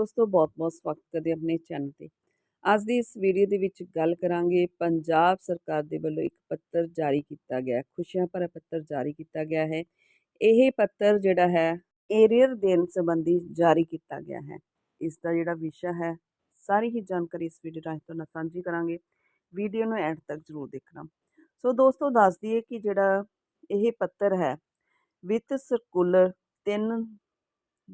ਦੋਸਤੋ ਬਹੁਤ-ਬਹੁਤ ਸਵਾਗਤ ਕਰਦੇ ਆਪਣੇ ਚੈਨਲ ਤੇ। ਅੱਜ ਦੀ ਇਸ ਵੀਡੀਓ ਦੇ ਵਿੱਚ ਗੱਲ ਕਰਾਂਗੇ, ਪੰਜਾਬ ਸਰਕਾਰ ਦੇ ਵੱਲੋਂ ਇੱਕ ਪੱਤਰ ਜਾਰੀ ਕੀਤਾ ਗਿਆ ਖੁਸ਼ੀਆਂ ਭਰਾ ਪੱਤਰ ਜਾਰੀ ਕੀਤਾ ਗਿਆ ਹੈ। ਇਹ ਪੱਤਰ ਜਿਹੜਾ ਹੈ, ਏਰੀਅਰ ਦੇਣ ਸੰਬੰਧੀ ਜਾਰੀ ਕੀਤਾ ਗਿਆ ਹੈ। ਇਸ ਦਾ ਜਿਹੜਾ ਵਿਸ਼ਾ ਹੈ, ਸਾਰੀ ਹੀ ਜਾਣਕਾਰੀ ਇਸ ਵੀਡੀਓ ਰਾਹੀਂ ਤੁਹਾਨੂੰ ਸਾਂਝੀ ਕਰਾਂਗੇ। ਵੀਡੀਓ ਨੂੰ ਐਂਡ ਤੱਕ ਜ਼ਰੂਰ ਦੇਖਣਾ। ਸੋ ਦੋਸਤੋ, ਦੱਸ ਦਈਏ ਕਿ ਜਿਹੜਾ ਇਹ ਪੱਤਰ ਹੈ, ਵਿੱਤ ਸਰਕੂਲਰ 3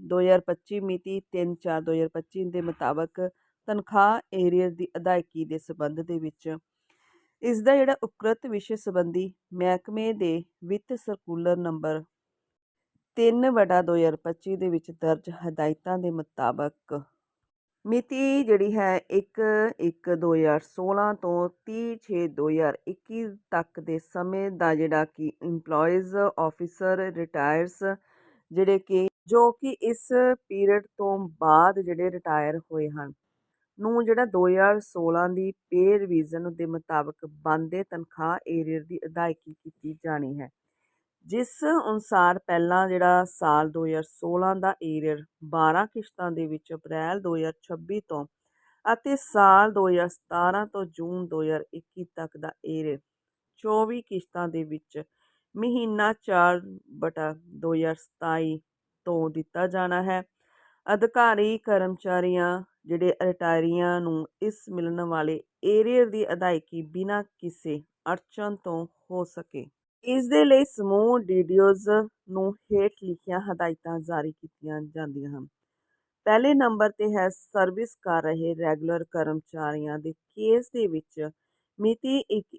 2025 ਮਿਤੀ 3/4/2025 ਦੇ ਮੁਤਾਬਕ ਤਨਖਾਹ ਏਰੀਅਰ ਦੀ ਅਦਾਇਗੀ ਦੇ ਸਬੰਧ ਦੇ ਵਿੱਚ। ਇਸ ਦਾ ਜਿਹੜਾ ਉਪਰਤ ਵਿਸ਼ੇ ਸੰਬੰਧੀ ਮਹਿਕਮੇ ਦੇ ਵਿੱਤ ਸਰਕੂਲਰ ਨੰਬਰ 3/2025 ਦੇ ਵਿੱਚ ਦਰਜ ਹਦਾਇਤਾਂ ਦੇ ਮੁਤਾਬਕ ਮਿਤੀ ਜਿਹੜੀ ਹੈ 1/1/2016 ਤੋਂ 30/6/2021 ਤੱਕ ਦੇ ਸਮੇਂ ਦਾ ਜਿਹੜਾ ਕਿ EMPLOYEES ਆਫੀਸਰ ਰਿਟਾਇਰਸ ਜਿਹੜੇ ਕਿ ਜੋ ਕਿ ਇਸ ਪੀਰੀਅਡ ਤੋਂ ਬਾਅਦ ਜਿਹੜੇ ਰਿਟਾਇਰ ਹੋਏ ਹਨ, ਨੂੰ ਜਿਹੜਾ 2016 ਦੀ ਪੇ ਰਿਵੀਜ਼ਨ ਦੇ ਮੁਤਾਬਕ ਬਣਦੇ ਤਨਖਾਹ ਏਰੀਅਰ ਦੀ ਅਦਾਇਗੀ ਕੀਤੀ ਜਾਣੀ ਹੈ। ਜਿਸ ਅਨੁਸਾਰ ਪਹਿਲਾਂ ਜਿਹੜਾ ਸਾਲ 2016 ਦਾ ਏਰੀਅਰ 12 ਕਿਸ਼ਤਾਂ ਦੇ ਵਿੱਚ ਅਪ੍ਰੈਲ 2026 ਤੋਂ ਅਤੇ ਸਾਲ 2017 ਤੋਂ ਜੂਨ 2021 ਤੱਕ ਦਾ ਏਰੀਅਰ 24 ਕਿਸ਼ਤਾਂ ਦੇ ਵਿੱਚ ਮਹੀਨਾ 4 ਬਟਾ 2027 ਤੋਂ ਦਿੱਤਾ ਜਾਣਾ ਹੈ। ਅਧਿਕਾਰੀ, ਕਰਮਚਾਰੀਆਂ, ਜਿਹੜੇ ਰਿਟਾਇਰੀਆਂ ਨੂੰ ਇਸ ਮਿਲਣ ਵਾਲੇ ਏਰੀਅਰ ਦੀ ਅਦਾਇਗੀ ਬਿਨਾਂ ਕਿਸੇ ਅੜਚਨ ਤੋਂ ਹੋ ਸਕੇ। ਇਸ ਦੇ ਲਈ ਸਮੂਹ ਡੀਡੀਓਜ਼ ਨੂੰ ਹੇਠ ਲਿਖੀਆਂ ਹਦਾਇਤਾਂ ਜਾਰੀ ਕੀਤੀਆਂ ਜਾਂਦੀਆਂ ਹਨ। ਪਹਿਲੇ ਨੰਬਰ ਤੇ ਹੈ ਸਰਵਿਸ ਕਰ ਰਹੇ ਰੈਗੂਲਰ ਕਰਮਚਾਰੀਆਂ ਦੇ ਕੇਸ ਦੇ ਵਿੱਚ ਮਿਤੀ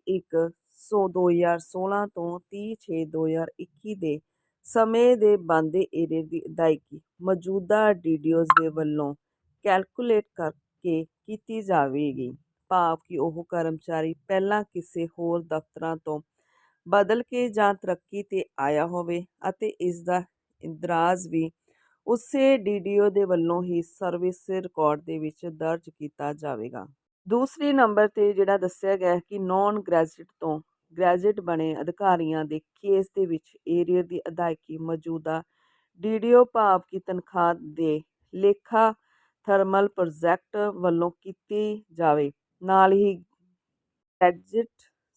1 ਸੌ 2016 ਤੋਂ 30 2021 ਦੇ ਸਮੇਂ ਦੇ ਬਣਦੇ ਏਰੇ ਦੀ ਅਦਾਇਗੀ ਮੌਜੂਦਾ ਡੀਡੀਓਜ਼ ਦੇ ਵੱਲੋਂ ਕੈਲਕੂਲੇਟ ਕਰਕੇ ਕੀਤੀ ਜਾਵੇਗੀ। ਭਾਵ ਕਿ ਉਹ ਕਰਮਚਾਰੀ ਪਹਿਲਾਂ ਕਿਸੇ ਹੋਰ ਦਫ਼ਤਰਾਂ ਤੋਂ ਬਦਲ ਕੇ ਜਾਂ ਤਰੱਕੀ ਤੇ ਆਇਆ ਹੋਵੇ ਅਤੇ ਇਸ ਦਾ ਇੰਦਰਾਜ ਵੀ ਉਸੇ ਡੀਡੀਓ ਦੇ ਵੱਲੋਂ ਹੀ ਸਰਵਿਸ ਰਿਕਾਰਡ ਦੇ ਵਿੱਚ ਦਰਜ ਕੀਤਾ ਜਾਵੇਗਾ। ਦੂਸਰੇ ਨੰਬਰ ਤੇ ਜਿਹੜਾ ਦੱਸਿਆ ਗਿਆ ਕਿ ਨੌਨ ਗ੍ਰੈਜੂਏਟ ਤੋਂ ਗ੍ਰੈਜੂਏਟ ਬਣੇ ਅਧਿਕਾਰੀਆਂ ਦੇ ਕੇਸ ਦੇ ਵਿੱਚ ਏਰੀਅਰ ਦੀ ਅਦਾਇਗੀ ਮੌਜੂਦਾ ਡੀਡੀਓ ਭਾਵ ਕਿ ਤਨਖਾਹ ਦੇ ਲੇਖਾ ਥਰਮਲ ਪ੍ਰੋਜੈਕਟ ਵੱਲੋਂ ਕੀਤੀ ਜਾਵੇ। ਨਾਲ ਹੀ ਗ੍ਰੈਜੂਏਟ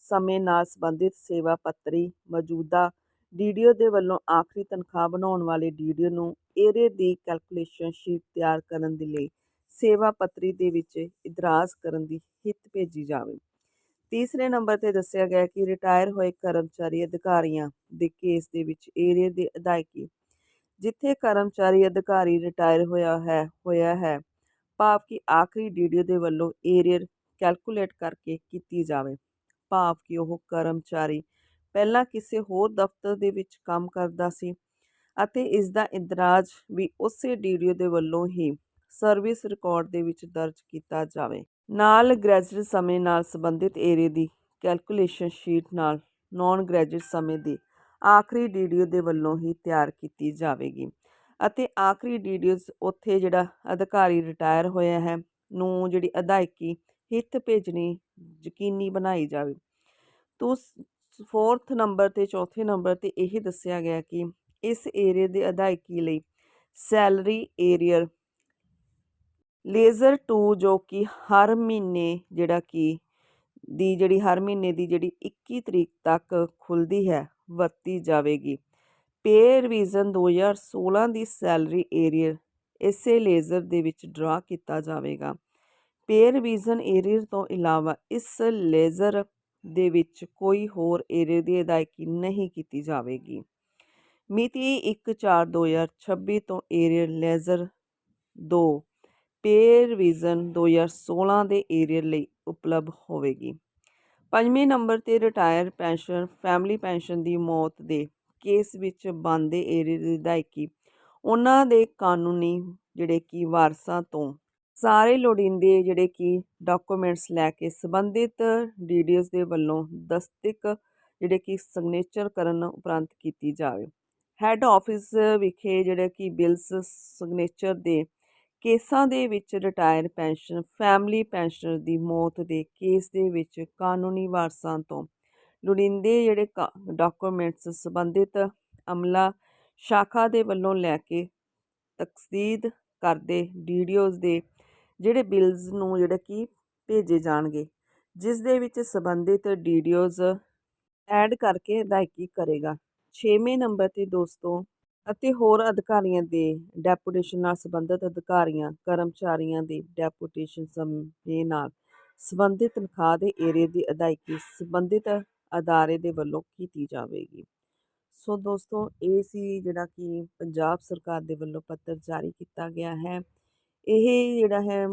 ਸਮੇਂ ਨਾਲ ਸੰਬੰਧਿਤ ਸੇਵਾ ਪੱਤਰੀ ਮੌਜੂਦਾ ਡੀਡੀਓ ਦੇ ਵੱਲੋਂ ਆਖਰੀ ਤਨਖਾਹ ਬਣਾਉਣ ਵਾਲੇ ਡੀਡੀਓ ਨੂੰ ਏਰੀਅਰ ਦੀ ਕੈਲਕੂਲੇਸ਼ਨ ਸ਼ੀਟ ਤਿਆਰ ਕਰਨ ਦੇ ਲਈ ਸੇਵਾ ਪੱਤਰੀ ਦੇ ਵਿੱਚ ਇਦਰਾਜ ਕਰਨ ਦੀ ਹਿੱਤ ਭੇਜੀ ਜਾਵੇ। ਤੀਸਰੇ ਨੰਬਰ ਤੇ ਦੱਸਿਆ ਗਿਆ ਕਿ ਰਿਟਾਇਰ ਹੋਏ ਕਰਮਚਾਰੀ ਅਧਿਕਾਰੀਆਂ ਦੇ ਕੇਸ ਦੇ ਵਿੱਚ ਏਰੀਅਰ ਦੀ ਅਦਾਇਗੀ, ਜਿੱਥੇ ਕਰਮਚਾਰੀ ਅਧਿਕਾਰੀ ਰਿਟਾਇਰ ਹੋਇਆ ਹੈ ਹੋਇਆ ਹੈ, ਭਾਵ ਕਿ ਆਖਰੀ ਡੀਡੀਓ ਦੇ ਵੱਲੋਂ ਏਰੀਅਰ ਕੈਲਕੂਲੇਟ ਕਰਕੇ ਕੀਤੀ ਜਾਵੇ। ਭਾਵ ਕਿ ਉਹ ਕਰਮਚਾਰੀ ਪਹਿਲਾਂ ਕਿਸੇ ਹੋਰ ਦਫ਼ਤਰ ਦੇ ਵਿੱਚ ਕੰਮ ਕਰਦਾ ਸੀ ਅਤੇ ਇਸ ਦਾ ਇੰਦਰਾਜ ਵੀ ਉਸੇ ਡੀਡੀਓ ਦੇ ਵੱਲੋਂ ਹੀ ਸਰਵਿਸ ਰਿਕਾਰਡ ਦੇ ਵਿੱਚ ਦਰਜ ਕੀਤਾ ਜਾਵੇ। ਨਾਲ ਗ੍ਰੈਜੂਏਟ ਸਮੇਂ ਨਾਲ ਸੰਬੰਧਿਤ ਏਰੀਏ ਦੀ ਕੈਲਕੂਲੇਸ਼ਨ ਸ਼ੀਟ ਨਾਲ ਨੌਨ ਗ੍ਰੈਜੂਏਟ ਸਮੇਂ ਦੀ ਆਖਰੀ ਡੀਡੀਓ ਦੇ ਵੱਲੋਂ ਹੀ ਤਿਆਰ ਕੀਤੀ ਜਾਵੇਗੀ ਅਤੇ ਆਖਰੀ ਡੀਡੀਓਜ਼ ਉੱਥੇ ਜਿਹੜਾ ਅਧਿਕਾਰੀ ਰਿਟਾਇਰ ਹੋਇਆ ਹੈ, ਨੂੰ ਜਿਹੜੀ ਅਦਾਇਕੀ ਹਿੱਤ ਭੇਜਣੀ ਯਕੀਨੀ ਬਣਾਈ ਜਾਵੇ। ਤੋ ਫੋਰਥ ਨੰਬਰ ਤੇ ਚੌਥੇ ਨੰਬਰ ਤੇ ਇਹ ਦੱਸਿਆ ਗਿਆ ਕਿ ਇਸ ਏਰੀਏ ਦੇ ਅਦਾਇਕੀ ਲਈ ਸੈਲਰੀ ਏਰੀਅਰ ਲੇਜ਼ਰ ਟੂ ਜੋ ਕਿ ਹਰ ਮਹੀਨੇ ਜਿਹੜਾ ਕਿ ਦੀ ਜਿਹੜੀ ਹਰ ਮਹੀਨੇ ਦੀ ਜਿਹੜੀ 21 ਤਰੀਕ ਤੱਕ ਖੁੱਲਦੀ ਹੈ, ਵਰਤੀ ਜਾਵੇਗੀ। ਪੇ ਰਿਵੀਜ਼ਨ 2016 ਦੀ ਸੈਲਰੀ ਏਰੀਅਰ ਇਸੇ ਲੇਜ਼ਰ ਦੇ ਵਿੱਚ ਡਰਾ ਕੀਤਾ ਜਾਵੇਗਾ। ਪੇ ਰਿਵੀਜ਼ਨ ਏਰੀਅਰ ਤੋਂ ਇਲਾਵਾ ਇਸ ਲੇਜ਼ਰ ਦੇ ਵਿੱਚ ਕੋਈ ਹੋਰ ਏਰੀਅਰ ਦੀ ਅਦਾਇਗੀ ਨਹੀਂ ਕੀਤੀ ਜਾਵੇਗੀ। ਮਿਤੀ 1/4/2026 ਤੋਂ ਏਰੀਅਰ ਲੇਜ਼ਰ 2 ਪੇ ਰਿਵੀਜ਼ਨ 2016 ਦੇ ਏਰੀਅਰ ਲਈ ਉਪਲਬਧ ਹੋਵੇਗੀ। ਪੰਜਵੇਂ ਨੰਬਰ ਤੇ ਰਿਟਾਇਰ ਪੈਨਸ਼ਨ, ਫੈਮਿਲੀ ਪੈਨਸ਼ਨ ਦੀ ਮੌਤ ਦੇ ਕੇਸ ਵਿੱਚ ਬੰਦੇ ਏਰੀਅਰ ਦੀ ਅਦਾਇਗੀ। ਉਹਨਾਂ ਦੇ ਕਾਨੂੰਨੀ ਜਿਹੜੇ ਕਿ ਵਾਰਸਾਂ ਤੋਂ ਸਾਰੇ ਲੋੜੀਂਦੇ ਜਿਹੜੇ ਕਿ ਡਾਕੂਮੈਂਟਸ ਲੈ ਕੇ ਸੰਬੰਧਿਤ ਡੀਡੀਓਜ਼ ਦੇ ਵੱਲੋਂ ਦਸਤਕ ਜਿਹੜੇ ਕਿ ਸਿਗਨੇਚਰ ਕਰਨ ਉਪਰੰਤ ਕੀਤੀ ਜਾਵੇ। ਹੈੱਡ ਆਫਿਸ ਵਿਖੇ ਜਿਹੜੇ ਕਿ ਬਿਲਸ ਸਿਗਨੇਚਰ ਦੇ ਕੇਸਾਂ ਦੇ ਵਿੱਚ ਰਿਟਾਇਰ ਪੈਨਸ਼ਨ, ਫੈਮਿਲੀ ਪੈਨਸ਼ਨਰ ਦੀ ਮੌਤ ਦੇ ਕੇਸ ਦੇ ਵਿੱਚ ਕਾਨੂੰਨੀ ਵਾਰਸਾਂ ਤੋਂ ਲੋੜੀਂਦੇ ਜਿਹੜੇ ਡਾਕੂਮੈਂਟਸ ਸੰਬੰਧਿਤ ਅਮਲਾ ਸ਼ਾਖਾ ਦੇ ਵੱਲੋਂ ਲੈ ਕੇ ਤਕਸੀਦ ਕਰਦੇ ਡੀਡੀਓਜ਼ ਦੇ ਜਿਹੜੇ ਬਿੱਲਸ ਨੂੰ ਜਿਹੜੇ ਕਿ ਭੇਜੇ ਜਾਣਗੇ, ਜਿਸ ਦੇ ਵਿੱਚ ਸੰਬੰਧਿਤ ਡੀਡੀਓਜ਼ ਐਡ ਕਰਕੇ ਅਦਾਇਗੀ ਕਰੇਗਾ। ਛੇਵੇਂ ਨੰਬਰ 'ਤੇ ਦੋਸਤੋ ਅਤੇ ਹੋਰ ਅਧਿਕਾਰੀਆਂ ਦੇ ਡੈਪੂਟੇਸ਼ਨ ਨਾਲ ਸੰਬੰਧਿਤ ਅਧਿਕਾਰੀਆਂ, ਕਰਮਚਾਰੀਆਂ ਦੇ ਡੈਪੂਟੇਸ਼ਨ ਸਮੇਂ ਨਾਲ ਸੰਬੰਧਿਤ ਤਨਖਾਹ ਦੇ ਏਰੀਏ ਦੀ ਅਦਾਇਗੀ ਸੰਬੰਧਿਤ ਅਦਾਰੇ ਦੇ ਵੱਲੋਂ ਕੀਤੀ ਜਾਵੇਗੀ। ਸੋ ਦੋਸਤੋ, ਇਹ ਸੀ ਜਿਹੜਾ ਕਿ ਪੰਜਾਬ ਸਰਕਾਰ ਦੇ ਵੱਲੋਂ ਪੱਤਰ ਜਾਰੀ ਕੀਤਾ ਗਿਆ ਹੈ। ਇਹ ਜਿਹੜਾ ਹੈ